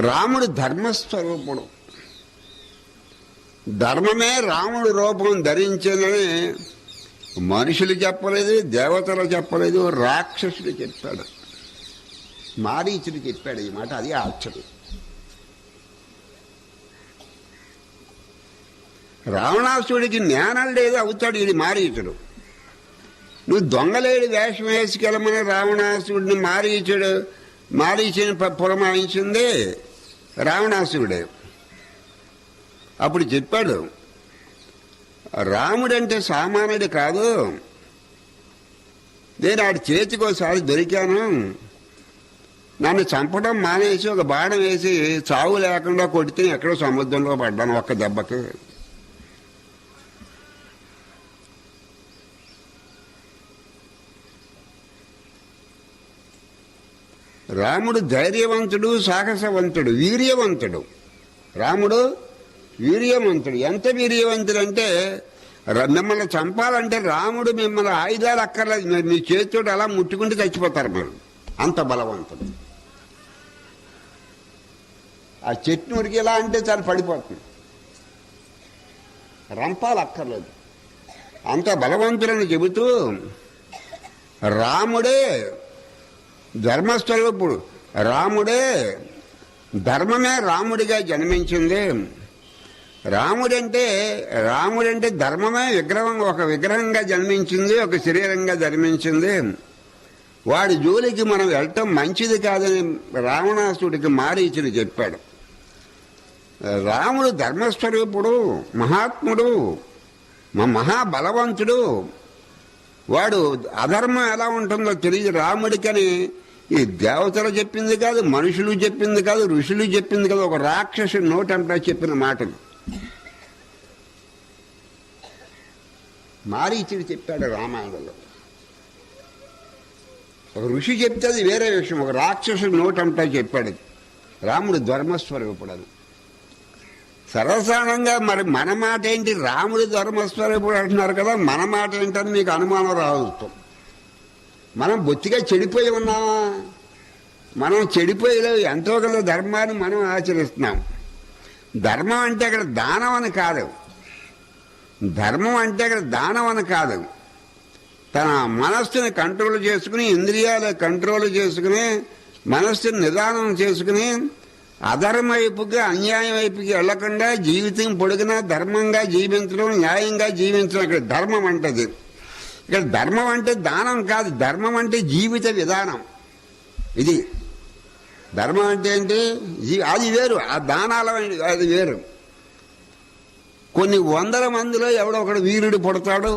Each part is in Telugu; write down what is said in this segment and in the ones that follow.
రాముడు ధర్మస్వరూపుడు. ధర్మమే రాముడు రూపం ధరించిందని మనుషులు చెప్పలేదు దేవతలు చెప్పలేదు రాక్షసుడు చెప్పాడు. మారీచుడు చెప్పాడు ఈ మాట అది ఆశ్చర్యం. రావణాసుడికి జ్ఞానం లేదు అవుతాడు ఇది మారీచుడు. నువ్వు దొంగలేడు వేషం వేసుకెళ్ళమని రావణాసుడిని మారీచుడు మారీచుని ప- పురమాయించింది. రావణాసురుడే. అప్పుడు చెప్పాడు రాముడంటే సామాన్యుడు కాదు. నేను ఆడి చేతికి ఒకసారి దొరికాను. నన్ను చంపడం మానేసి ఒక బాణం వేసి చావు లేకుండా కొడితే ఎక్కడో సముద్రంలో పడ్డాను ఒక్క దెబ్బకి. రాముడు ధైర్యవంతుడు సాహసవంతుడు వీర్యవంతుడు. రాముడు వీర్యవంతుడు. ఎంత వీర్యవంతుడు అంటే మిమ్మల్ని చంపాలంటే రాముడు మిమ్మల్ని ఆయుధాలు అక్కర్లేదు మీ చేతితోటి అలా ముట్టుకుంటే చచ్చిపోతారు మీరు. అంత బలవంతుడు. ఆ చెట్టు ఉరికి ఎలా అంటే చాలా పడిపోతుంది. రంపాలు అక్కర్లేదు. అంత బలవంతుడని చెబుతూ రాముడే ధర్మస్వరూపుడు రాముడే ధర్మమే రాముడిగా జన్మించింది. రాముడంటే రాముడంటే ధర్మమే విగ్రహం ఒక విగ్రహంగా జన్మించింది ఒక శరీరంగా జన్మించింది. వాడి జోలికి మనం వెళ్ళటం మంచిది కాదని రావణాసుడికి మారీచుడు చెప్పాడు. రాముడు ధర్మస్వరూపుడు మహాత్ముడు మా మహాబలవంతుడు. వాడు అధర్మం ఎలా ఉంటుందో తెలియదు. రాముడికని ఈ దేవతలు చెప్పింది కాదు మనుషులు చెప్పింది కాదు ఋషులు చెప్పింది కాదు ఒక రాక్షసు నోటంటా చెప్పిన మాటలు. మారీచుడు చెప్పాడు రామాయణంలో. ఒక ఋషి చెప్తే అది వేరే విషయం ఒక రాక్షసు నోటంటా చెప్పాడు రాముడు ధర్మస్వరూపుడు సరసానంగా సర్వసాధారణంగా మరి మన మాట ఏంటి? రాముడు ధర్మస్వరూపుడు అంటున్నారు కదా మన మాట ఏంటని మీకు అనుమానం రావచ్చు మనం బొత్తిగా చెడిపోయి ఉన్నామా? మనం చెడిపోయిలో ఎంతో కొంత ధర్మాన్ని మనం ఆచరిస్తున్నాం. ధర్మం అంటే అక్కడ దానం అని కాదు. ధర్మం అంటే అక్కడ దానం అని కాదు. తన మనస్సుని కంట్రోల్ చేసుకుని ఇంద్రియాలు కంట్రోల్ చేసుకుని మనస్సుని నిదానం చేసుకుని అధర్మ వైపుకి అన్యాయం వైపుకి వెళ్ళకుండా జీవితం పొడిగినా ధర్మంగా జీవించడం న్యాయంగా జీవించడం ఇక్కడ ధర్మం అంటది. ఇక్కడ ధర్మం అంటే దానం కాదు ధర్మం అంటే జీవిత విధానం. ఇది ధర్మం అంటే ఏంటి? అది వేరు ఆ దానాల అది వేరు. కొన్ని వందల మందిలో ఎవడో ఒకడు వీరుడు పుడతాడు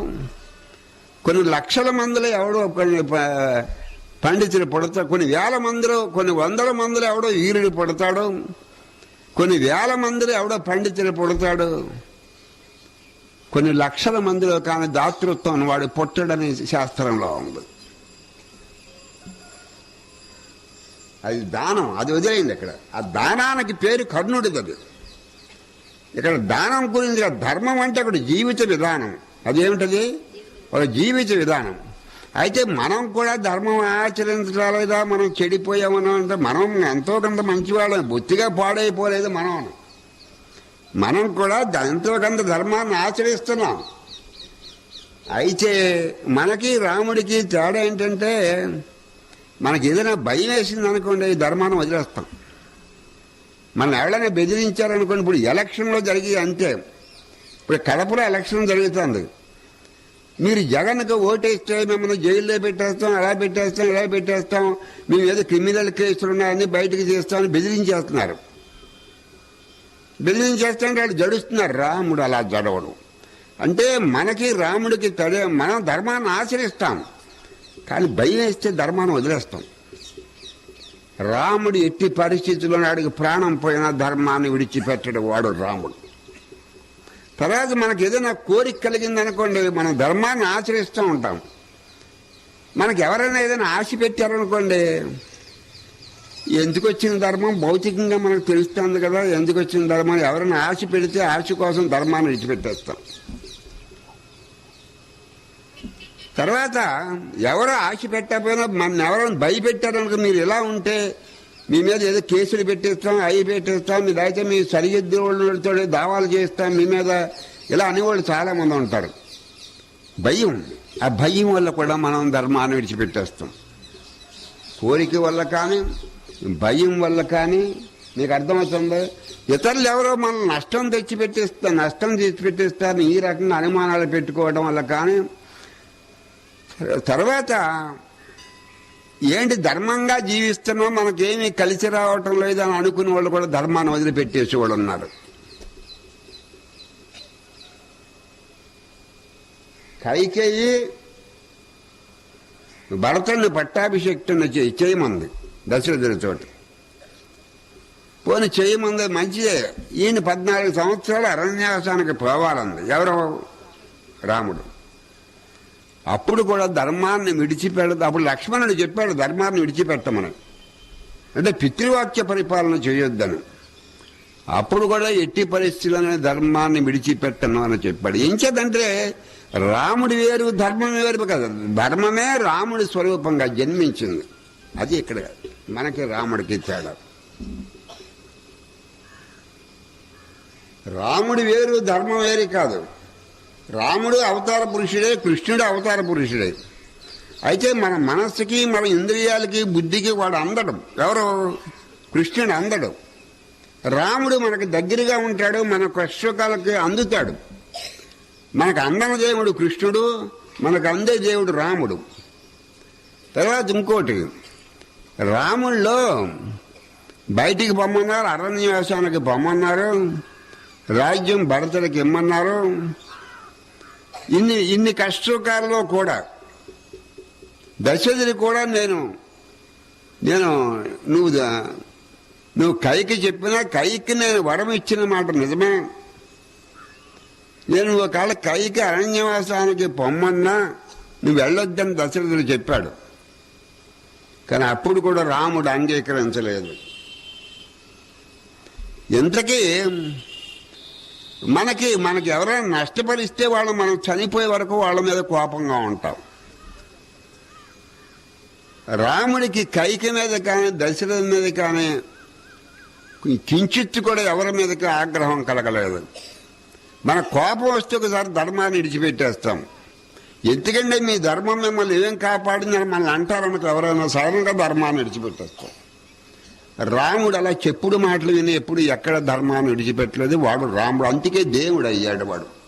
కొన్ని లక్షల మందిలో ఎవడో కొన్ని పండితులు పుడతాడు కొన్ని వేల మందిలో కొన్ని వందల మందిలో ఎవడో వీరుడు పుడతాడు కొన్ని వేల మందిలో ఎవడో పండితులు పుడతాడు. కొన్ని లక్షల మందిలో కానీ దాతృత్వం వాడు పుట్టడని శాస్త్రంలో ఉంది. అది దానం అది వదిలేయింది ఇక్కడ. ఆ దానానికి పేరు కర్ణుడిది అది. ఇక్కడ దానం గురించి ధర్మం అంటే అక్కడ జీవిత విధానం. అదేమిటది? ఒక జీవిత విధానం. అయితే మనం కూడా ధర్మం ఆచరించలేదా మనం చెడిపోయామని అంటే మనం ఎంతో కొంత మంచివాళ్ళం. బొత్తిగా పాడైపోలేదు మనం మనం కూడా ద- ఎంతో కొంత ధర్మాన్ని ఆచరిస్తున్నాం. అయితే మనకి రాముడికి తేడా ఏంటంటే మనకి ఏదైనా భయం వేసింది అనుకోండి ఈ ధర్మాన్ని వదిలేస్తాం. మన ఎవరైనా బెదిరించారనుకోండి ఇప్పుడు ఎలక్షన్లో జరిగి అంతే. ఇప్పుడు కడపలో ఎలక్షన్ జరుగుతుంది. మీరు జగన్కి ఓటేస్తే మిమ్మల్ని జైల్లో పెట్టేస్తాం అలా పెట్టేస్తాం ఇలా పెట్టేస్తాం మేము ఏదో క్రిమినల్ కేసులు ఉన్నాయని బయటకు తీస్తామని బెదిరించేస్తున్నారు. బెదిరించేస్తుంటే వాళ్ళు జడుస్తున్నారు రాముడు అలా జడవడు. అంటే మనకి రాముడికి తడే మనం ధర్మాన్ని ఆశ్రయిస్తాం. కానీ భయం వేస్తే ధర్మాన్ని వదిలేస్తాం. రాముడు ఎట్టి పరిస్థితుల్లో అడిగి ప్రాణం పోయిన ధర్మాన్ని విడిచిపెట్టడు వాడు రాముడు. తర్వాత మనకి ఏదైనా కోరిక కలిగింది అనుకోండి మనం ధర్మాన్ని ఆచరిస్తూ ఉంటాం. మనకు ఎవరైనా ఏదైనా ఆశ పెట్టారనుకోండి ఎందుకు వచ్చిన ధర్మం భౌతికంగా మనకు తెలుస్తుంది కదా ఎందుకు వచ్చిన ధర్మం ఎవరైనా ఆశ పెడితే ఆశ కోసం ధర్మాన్ని విడిచిపెట్టేస్తాం. తర్వాత ఎవరు ఆశ పెట్టకపోయినా మన ఎవరైనా భయపెట్టారనుకో మీరు ఇలా ఉంటే మీ మీద ఏదో కేసులు పెట్టిస్తాం అవి పెట్టిస్తాం మీ అయితే మీ సరిహద్దు వాళ్ళతో దావాలు చేస్తాం మీ మీద ఇలా అనేవాళ్ళు చాలామంది ఉంటారు. భయం. ఆ భయం వల్ల కూడా మనం ధర్మాన్ని విడిచిపెట్టేస్తాం. కోరిక వల్ల కానీ భయం వల్ల కానీ నీకు అర్థమవుతుంది? ఇతరులు ఎవరో మనం నష్టం తెచ్చిపెట్టిస్తారు నష్టం తెచ్చిపెట్టిస్తారని ఈ రకంగా అనుమానాలు పెట్టుకోవడం వల్ల కానీ తర్వాత ఏంటి ధర్మంగా జీవిస్తున్నాం మనకేమీ కలిసి రావటం లేదు అని అనుకునే వాళ్ళు కూడా ధర్మాన్ని వదిలిపెట్టేసి వాళ్ళు ఉన్నారు. కైకేయి భరతుడిని పట్టాభిషేక్తుని చేయమంది. దశలు చోట. పోని చేయమంది మంచిదే. ఈయన పద్నాలుగు సంవత్సరాలు అరణ్యాసానికి పోవాలంది. ఎవరు? రాముడు. అప్పుడు కూడా ధర్మాన్ని విడిచిపెడదు అప్పుడు లక్ష్మణుడు చెప్పాడు ధర్మాన్ని విడిచిపెట్టమని. అంటే పితృవాక్య పరిపాలన చేయొద్దని. అప్పుడు కూడా ఎట్టి పరిస్థితులనే ధర్మాన్ని విడిచిపెట్టను అని చెప్పాడు ఇంకేదంటే రాముడి వేరు ధర్మం వేరు కదా. ధర్మమే రాముడి స్వరూపంగా జన్మించింది. అది ఇక్కడ మనకి రాముడికి తేడా. రాముడి వేరు ధర్మం వేరే కాదు. రాముడు అవతార పురుషుడే కృష్ణుడు అవతార పురుషుడే. అయితే మన మనస్సుకి మన ఇంద్రియాలకి బుద్ధికి వాడు అందడం. ఎవరు? కృష్ణుడు అందడం. రాముడు మనకు దగ్గరగా ఉంటాడు మన కష్టకాలకి అందుతాడు. మనకు అందన దేవుడు కృష్ణుడు మనకు అందే దేవుడు రాముడు. తర్వాత ఇంకోటి రాముళ్ళు బయటికి పొమ్మన్నారు అరణ్యవాసానికి పొమ్మన్నారు రాజ్యం భరతుడికి ఇమ్మన్నారు. ఇన్ని ఇన్ని కష్టకాలలో కూడా. దశరథుడి కూడా నేను నేను నువ్వు నువ్వు కైకి చెప్పినా కైకి నేను వరం ఇచ్చిన మాట నిజమే. నేను ఒకవేళ కైకి అరణ్యవాసానికి పొమ్మన్నా నువ్వు వెళ్ళొద్దని దశరథుడు చెప్పాడు. కానీ అప్పుడు కూడా రాముడు అంగీకరించలేదు. ఇంతకీ మనకి మనకి ఎవరైనా నష్టపరిస్తే వాళ్ళు మనం చనిపోయే వరకు వాళ్ళ మీద కోపంగా ఉంటాం. రాముడికి కైకి మీద కానీ దశరథ మీద కానీ కించిత్తు కూడా ఎవరి మీదకి ఆగ్రహం కలగలేదు. మన కోపం వస్తే ఒకసారి ధర్మాన్ని విడిచిపెట్టేస్తాం. ఎందుకంటే మీ ధర్మం మిమ్మల్ని ఏం కాపాడిందని మనల్ని అంటారనుకో ఎవరైనా సడన్గా ధర్మాన్ని విడిచిపెట్టేస్తాం రాముడు అలా చెప్పుడు మాటలు విని ఎప్పుడు ఎక్కడ ధర్మాన్ని విడిచిపెట్టలేదు. వాడు రాముడు. అందుకే దేవుడు అయ్యాడు వాడు.